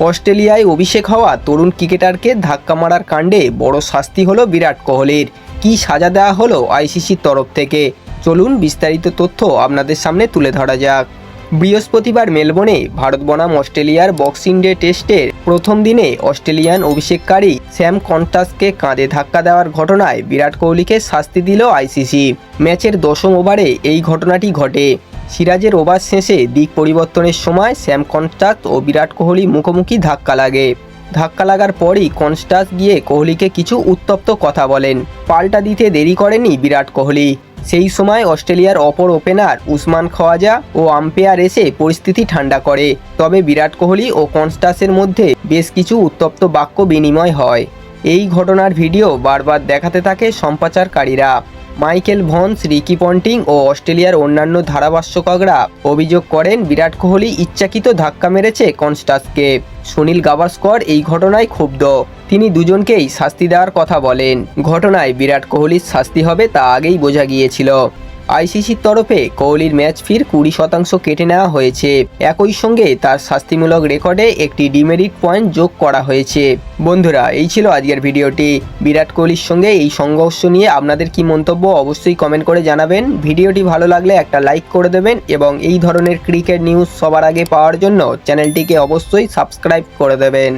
অস্ট্রেলিয়ায় অভিষেক হওয়া তরুণ ক্রিকেটারকে ধাক্কা মারার কাণ্ডে বড় শাস্তি হলো বিরাট কোহলির। কি সাজা দেওয়া হলো আইসিসির তরফ থেকে? চলুন বিস্তারিত তথ্য আপনাদের সামনে তুলে ধরা যাক। বৃহস্পতিবার মেলবোর্নে ভারত বনাম অস্ট্রেলিয়ার বক্সিং ডে টেস্টের প্রথম দিনে অস্ট্রেলিয়ান অভিষেককারী স্যাম কন্টাসকে কাঁধে ধাক্কা দেওয়ার ঘটনায় বিরাট কোহলিকে শাস্তি দিল আইসিসি। ম্যাচের দশম ওভারে এই ঘটনাটি ঘটে। সিরাজের ওভার শেষে দিক পরিবর্তনের সময় স্যাম কনস্টাস ও বিরাট কোহলি মুখোমুখি ধাক্কা লাগে। ধাক্কা লাগার পরই কনস্টাস গিয়ে কোহলিকে কিছু উত্তপ্ত কথা বলেন। পাল্টা দিতে দেরি করেনি বিরাট কোহলি। সেই সময় অস্ট্রেলিয়ার অপর ওপেনার উসমান খওয়াজা ও আম্পায়ার এসে পরিস্থিতি ঠান্ডা করে। তবে বিরাট কোহলি ও কনস্টাসের মধ্যে বেশ কিছু উত্তপ্ত বাক্য বিনিময় হয়। এই ঘটনার ভিডিও বারবার দেখাতে থাকে সম্প্রচারকারীরা। মাইকেল ভন্স রিকি পন্টিং ও অস্ট্রেলিয়ার অন্যান্য ধারাভাষ্যকরা অভিযোগ করেন, বিরাট কোহলি ইচ্ছাকৃত ধাক্কা মেরেছে কনস্টাসকে। সুনীল গাভাস্কর এই ঘটনায় ক্ষুব্ধ। তিনি দুজনকেই শাস্তি দেওয়ার কথা বলেন। ঘটনায় বিরাট কোহলির শাস্তি হবে তা আগেই বোঝা গিয়েছিল। আইসিসির তরফে কোহলির ম্যাচ ফির কুড়ি শতাংশ কেটে নেওয়া হয়েছে। একই সঙ্গে তার শাস্তিমূলক রেকর্ডে একটি ডিমেরিট পয়েন্ট যোগ করা হয়েছে। বন্ধুরা, এই ছিল আজকের ভিডিওটি। বিরাট কোহলির সঙ্গে এই সংঘর্ষ নিয়ে আপনাদের কি মন্তব্য অবশ্যই কমেন্ট করে জানাবেন। ভিডিওটি ভালো লাগলে একটা লাইক করে দেবেন এবং এই ধরনের ক্রিকেট নিউজ সবার আগে পাওয়ার জন্য চ্যানেলটিকে অবশ্যই সাবস্ক্রাইব করে দেবেন।